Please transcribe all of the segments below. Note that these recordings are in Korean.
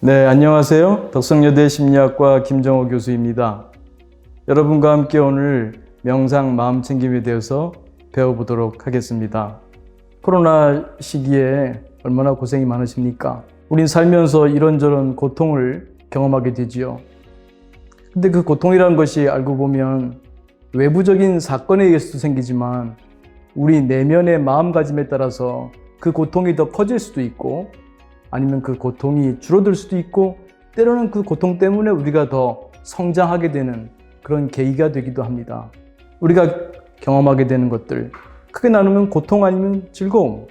네, 안녕하세요. 덕성여대 심리학과 김정호 교수입니다. 여러분과 함께 오늘 명상 마음 챙김에 대해서 배워보도록 하겠습니다. 코로나 시기에 얼마나 고생이 많으십니까? 우린 살면서 이런저런 고통을 경험하게 되지요. 근데 그 고통이라는 것이 알고 보면 외부적인 사건에 의해서도 생기지만 우리 내면의 마음가짐에 따라서 그 고통이 더 커질 수도 있고 아니면 그 고통이 줄어들 수도 있고 때로는 그 고통 때문에 우리가 더 성장하게 되는 그런 계기가 되기도 합니다. 우리가 경험하게 되는 것들 크게 나누면 고통 아니면 즐거움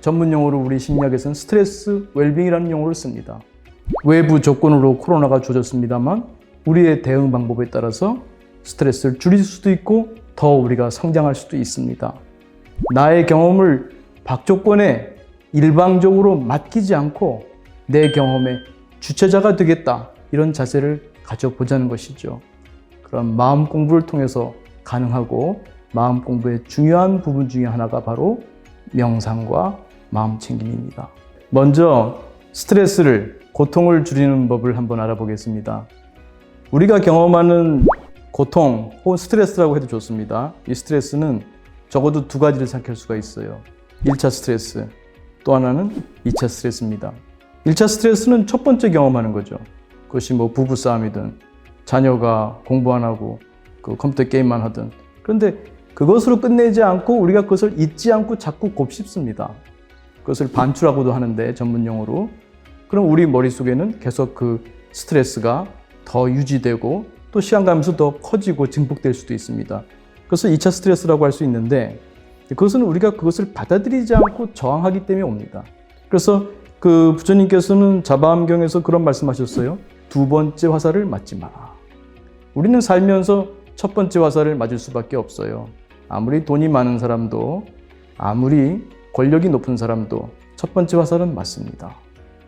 전문 용어로 우리 심리학에서는 스트레스 웰빙이라는 용어를 씁니다. 외부 조건으로 코로나가 주어졌습니다만 우리의 대응 방법에 따라서 스트레스를 줄일 수도 있고 더 우리가 성장할 수도 있습니다. 나의 경험을 박조건에 일방적으로 맡기지 않고 내 경험의 주체자가 되겠다 이런 자세를 가져보자는 것이죠. 그런 마음 공부를 통해서 가능하고 마음 공부의 중요한 부분 중에 하나가 바로 명상과 마음 챙김입니다. 먼저 스트레스를 고통을 줄이는 법을 한번 알아보겠습니다. 우리가 경험하는 고통 혹은 스트레스라고 해도 좋습니다. 이 스트레스는 적어도 두 가지를 생각할 수가 있어요. 1차 스트레스, 또 하나는 2차 스트레스입니다. 1차 스트레스는 첫 번째 경험하는 거죠. 그것이 뭐 부부싸움이든 자녀가 공부 안 하고 그 컴퓨터 게임만 하든 그런데 그것으로 끝내지 않고 우리가 그것을 잊지 않고 자꾸 곱씹습니다. 그것을 반추라고도 하는데 전문 용어로 그럼 우리 머릿속에는 계속 그 스트레스가 더 유지되고 또 시간 가면서 더 커지고 증폭될 수도 있습니다. 그것을 2차 스트레스라고 할 수 있는데 그것은 우리가 그것을 받아들이지 않고 저항하기 때문에 옵니다. 그래서 그 부처님께서는 자바암경에서 그런 말씀하셨어요. 두 번째 화살을 맞지 마라. 우리는 살면서 첫 번째 화살을 맞을 수밖에 없어요. 아무리 돈이 많은 사람도 아무리 권력이 높은 사람도 첫 번째 화살은 맞습니다.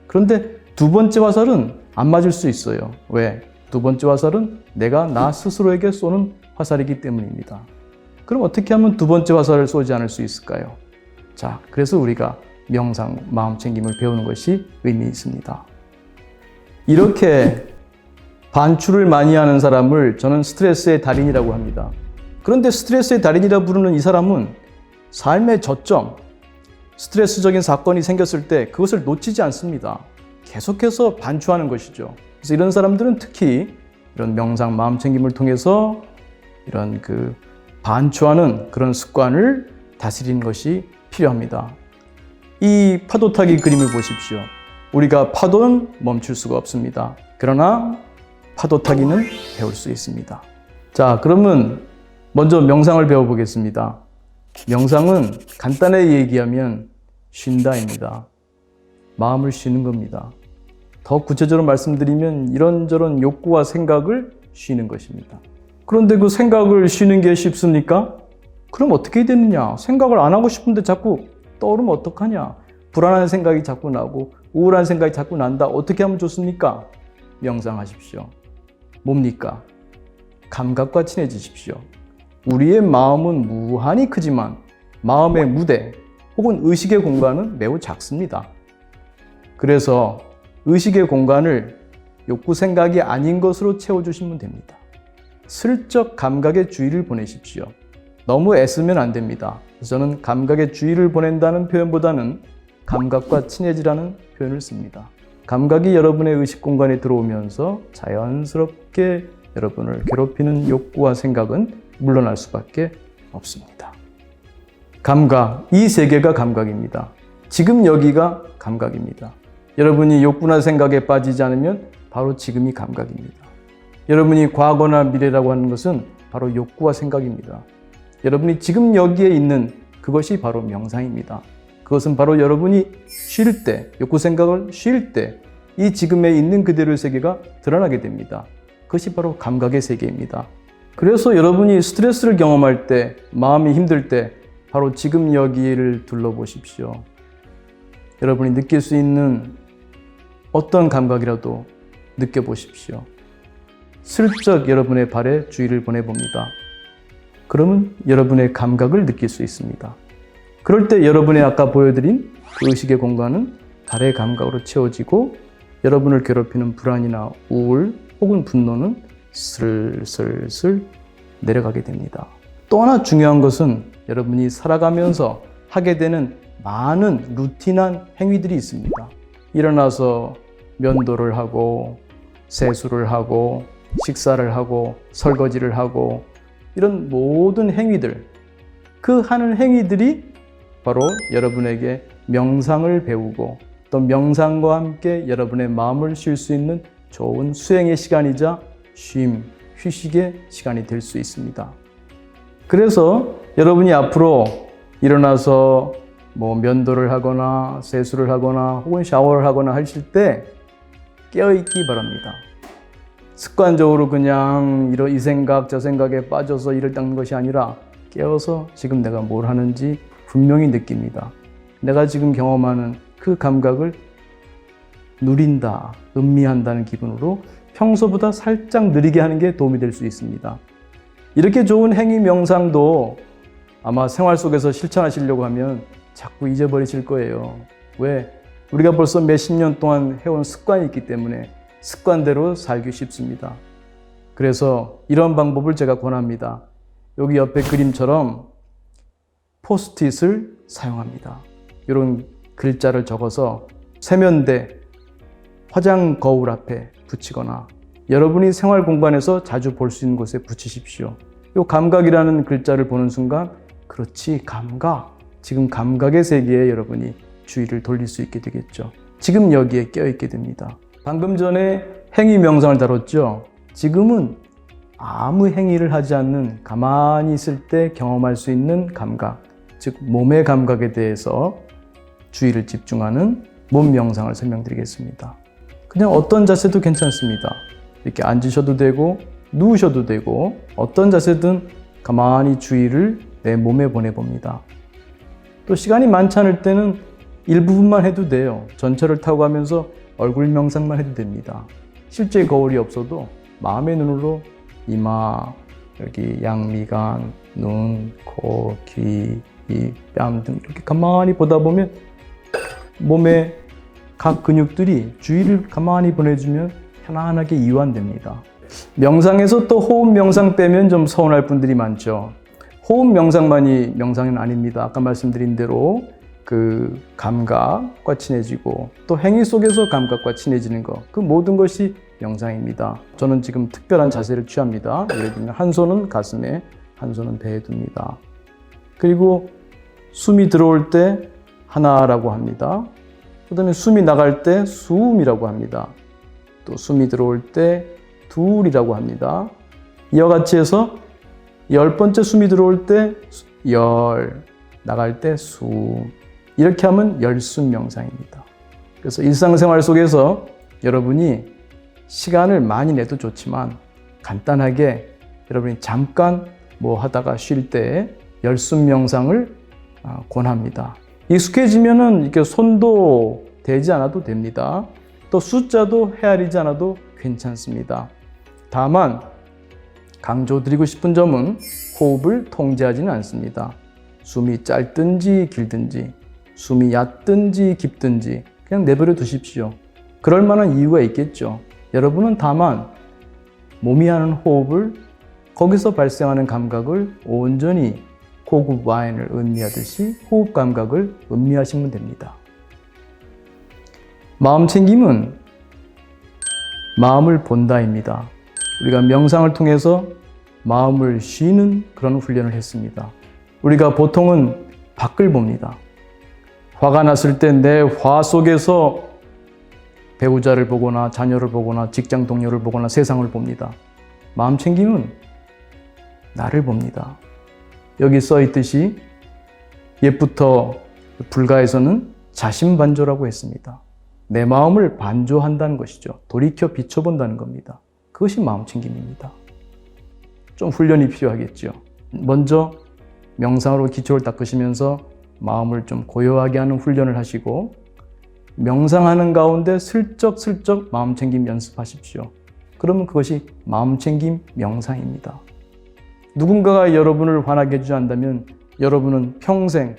그런데 두 번째 화살은 안 맞을 수 있어요. 왜? 두 번째 화살은 내가 나 스스로에게 쏘는 화살이기 때문입니다. 그럼 어떻게 하면 두 번째 화살을 쏘지 않을 수 있을까요? 자, 그래서 우리가 명상, 마음 챙김을 배우는 것이 의미 있습니다. 이렇게 반출을 많이 하는 사람을 저는 스트레스의 달인이라고 합니다. 그런데 스트레스의 달인이라 부르는 이 사람은 삶의 저점, 스트레스적인 사건이 생겼을 때 그것을 놓치지 않습니다. 계속해서 반추하는 것이죠. 그래서 이런 사람들은 특히 이런 명상, 마음 챙김을 통해서 이런 그 반추하는 그런 습관을 다스리는 것이 필요합니다. 이 파도 타기 그림을 보십시오. 우리가 파도는 멈출 수가 없습니다. 그러나 파도 타기는 배울 수 있습니다. 자, 그러면 먼저 명상을 배워보겠습니다. 명상은 간단하게 얘기하면 쉰다입니다. 마음을 쉬는 겁니다. 더 구체적으로 말씀드리면 이런저런 욕구와 생각을 쉬는 것입니다. 그런데 그 생각을 쉬는 게 쉽습니까? 그럼 어떻게 되느냐? 생각을 안 하고 싶은데 자꾸 떠오르면 어떡하냐? 불안한 생각이 자꾸 나고 우울한 생각이 자꾸 난다. 어떻게 하면 좋습니까? 명상하십시오. 뭡니까? 감각과 친해지십시오. 우리의 마음은 무한히 크지만 마음의 무대 혹은 의식의 공간은 매우 작습니다. 그래서 의식의 공간을 욕구 생각이 아닌 것으로 채워주시면 됩니다. 슬쩍 감각의 주의를 보내십시오. 너무 애쓰면 안 됩니다. 저는 감각의 주의를 보낸다는 표현보다는 감각과 친해지라는 표현을 씁니다. 감각이 여러분의 의식 공간에 들어오면서 자연스럽게 여러분을 괴롭히는 욕구와 생각은 물러날 수밖에 없습니다. 감각, 이 세계가 감각입니다. 지금 여기가 감각입니다. 여러분이 욕구나 생각에 빠지지 않으면 바로 지금이 감각입니다. 여러분이 과거나 미래라고 하는 것은 바로 욕구와 생각입니다. 여러분이 지금 여기에 있는 그것이 바로 명상입니다. 그것은 바로 여러분이 쉴 때, 욕구 생각을 쉴 때, 이 지금에 있는 그대로의 세계가 드러나게 됩니다. 그것이 바로 감각의 세계입니다. 그래서 여러분이 스트레스를 경험할 때, 마음이 힘들 때, 바로 지금 여기를 둘러보십시오. 여러분이 느낄 수 있는 어떤 감각이라도 느껴보십시오. 슬쩍 여러분의 발에 주의를 보내봅니다. 그러면 여러분의 감각을 느낄 수 있습니다. 그럴 때 여러분의 아까 보여드린 그 의식의 공간은 발의 감각으로 채워지고 여러분을 괴롭히는 불안이나 우울 혹은 분노는 슬슬슬 내려가게 됩니다. 또 하나 중요한 것은 여러분이 살아가면서 하게 되는 많은 루틴한 행위들이 있습니다. 일어나서 면도를 하고 세수를 하고 식사를 하고 설거지를 하고 이런 모든 행위들 그 하는 행위들이 바로 여러분에게 명상을 배우고 또 명상과 함께 여러분의 마음을 쉴 수 있는 좋은 수행의 시간이자 쉼, 휴식의 시간이 될 수 있습니다. 그래서 여러분이 앞으로 일어나서 뭐 면도를 하거나 세수를 하거나 혹은 샤워를 하거나 하실 때 깨어있기 바랍니다. 습관적으로 그냥 이런 이 생각 저 생각에 빠져서 이를 닦는 것이 아니라 깨어서 지금 내가 뭘 하는지 분명히 느낍니다. 내가 지금 경험하는 그 감각을 누린다, 음미한다는 기분으로 평소보다 살짝 느리게 하는 게 도움이 될 수 있습니다. 이렇게 좋은 행위 명상도 아마 생활 속에서 실천하시려고 하면 자꾸 잊어버리실 거예요. 왜? 우리가 벌써 몇십 년 동안 해온 습관이 있기 때문에 습관대로 살기 쉽습니다. 그래서 이런 방법을 제가 권합니다. 여기 옆에 그림처럼 포스트잇을 사용합니다. 이런 글자를 적어서 세면대, 화장 거울 앞에 붙이거나 여러분이 생활 공간에서 자주 볼 수 있는 곳에 붙이십시오. 이 감각이라는 글자를 보는 순간 그렇지 감각 지금 감각의 세계에 여러분이 주의를 돌릴 수 있게 되겠죠. 지금 여기에 껴 있게 됩니다. 방금 전에 행위 명상을 다뤘죠. 지금은 아무 행위를 하지 않는 가만히 있을 때 경험할 수 있는 감각, 즉 몸의 감각에 대해서 주의를 집중하는 몸 명상을 설명드리겠습니다. 그냥 어떤 자세도 괜찮습니다. 이렇게 앉으셔도 되고 누우셔도 되고 어떤 자세든 가만히 주의를 내 몸에 보내봅니다. 또 시간이 많지 않을 때는 일부분만 해도 돼요. 전철을 타고 가면서 얼굴 명상만 해도 됩니다. 실제 거울이 없어도 마음의 눈으로 이마, 여기 양미간, 눈, 코, 귀, 이, 뺨등 이렇게 가만히 보다 보면 몸의 각 근육들이 주의를 가만히 보내주면 편안하게 이완됩니다. 명상에서 또 호흡 명상 빼면 좀 서운할 분들이 많죠. 호흡 명상만이 명상은 아닙니다. 아까 말씀드린 대로 그 감각과 친해지고 또 행위 속에서 감각과 친해지는 것, 그 모든 것이 명상입니다. 저는 지금 특별한 자세를 취합니다. 예를 들면 한 손은 가슴에, 한 손은 배에 둡니다. 그리고 숨이 들어올 때 하나라고 합니다. 그 다음에 숨이 나갈 때 숨이라고 합니다. 또 숨이 들어올 때 둘이라고 합니다. 이와 같이 해서 열 번째 숨이 들어올 때 열, 나갈 때 숨. 이렇게 하면 열숨 명상입니다. 그래서 일상생활 속에서 여러분이 시간을 많이 내도 좋지만 간단하게 여러분이 잠깐 뭐 하다가 쉴때 열숨 명상을 아, 권합니다. 익숙해지면은 이렇게 손도 대지 않아도 됩니다. 또 숫자도 헤아리지 않아도 괜찮습니다. 다만 강조드리고 싶은 점은 호흡을 통제하지는 않습니다. 숨이 짧든지 길든지, 숨이 얕든지 깊든지 그냥 내버려 두십시오. 그럴 만한 이유가 있겠죠. 여러분은 다만 몸이 하는 호흡을 거기서 발생하는 감각을 온전히 고급 와인을 음미하듯이 호흡 감각을 음미하시면 됩니다. 마음 챙김은 마음을 본다입니다. 우리가 명상을 통해서 마음을 쉬는 그런 훈련을 했습니다. 우리가 보통은 밖을 봅니다. 화가 났을 때 내 화 속에서 배우자를 보거나 자녀를 보거나 직장 동료를 보거나 세상을 봅니다. 마음 챙김은 나를 봅니다. 여기 써 있듯이 옛부터 불가에서는 자신반조라고 했습니다. 내 마음을 반조한다는 것이죠. 돌이켜 비춰본다는 겁니다. 그것이 마음 챙김입니다. 좀 훈련이 필요하겠죠. 먼저 명상으로 기초를 닦으시면서 마음을 좀 고요하게 하는 훈련을 하시고 명상하는 가운데 슬쩍슬쩍 마음 챙김 연습하십시오. 그러면 그것이 마음 챙김 명상입니다. 누군가가 여러분을 화나게 해주지 않다면 여러분은 평생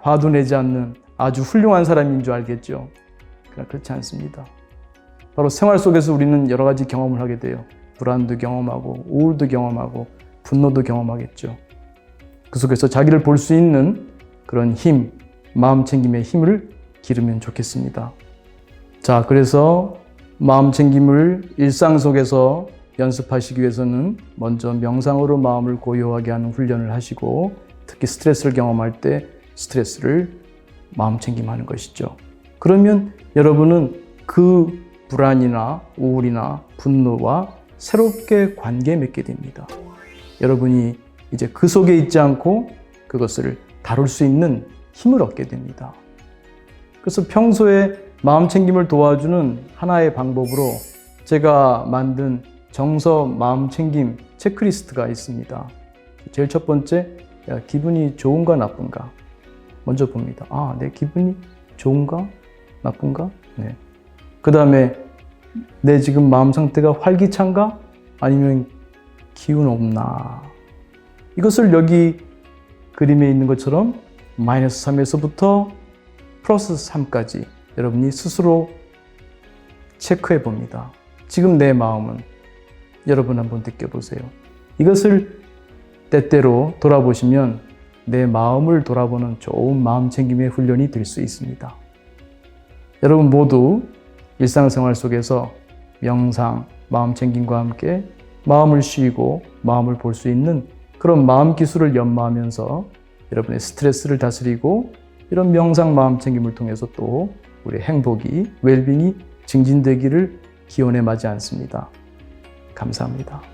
화도 내지 않는 아주 훌륭한 사람인 줄 알겠죠. 그러나 그렇지 않습니다. 바로 생활 속에서 우리는 여러 가지 경험을 하게 돼요. 불안도 경험하고 우울도 경험하고 분노도 경험하겠죠. 그 속에서 자기를 볼 수 있는 그런 힘, 마음 챙김의 힘을 기르면 좋겠습니다. 자, 그래서 마음 챙김을 일상 속에서 연습하시기 위해서는 먼저 명상으로 마음을 고요하게 하는 훈련을 하시고 특히 스트레스를 경험할 때 스트레스를 마음 챙김하는 것이죠. 그러면 여러분은 그 불안이나 우울이나 분노와 새롭게 관계 맺게 됩니다. 여러분이 이제 그 속에 있지 않고 그것을 다룰 수 있는 힘을 얻게 됩니다. 그래서 평소에 마음 챙김을 도와주는 하나의 방법으로 제가 만든 정서 마음 챙김 체크리스트가 있습니다. 제일 첫 번째, 야, 기분이 좋은가 나쁜가? 먼저 봅니다. 아, 내 기분이 좋은가? 나쁜가? 네. 그 다음에 내 지금 마음 상태가 활기찬가? 아니면 기운 없나? 이것을 여기 그림에 있는 것처럼 마이너스 3에서부터 플러스 3까지 여러분이 스스로 체크해 봅니다. 지금 내 마음은 여러분 한번 느껴보세요. 이것을 때때로 돌아보시면 내 마음을 돌아보는 좋은 마음 챙김의 훈련이 될 수 있습니다. 여러분 모두 일상생활 속에서 명상, 마음 챙김과 함께 마음을 쉬고 마음을 볼 수 있는 그런 마음 기술을 연마하면서 여러분의 스트레스를 다스리고 이런 명상 마음 챙김을 통해서 또 우리 행복이 웰빙이 증진되기를 기원해 마지 않습니다. 감사합니다.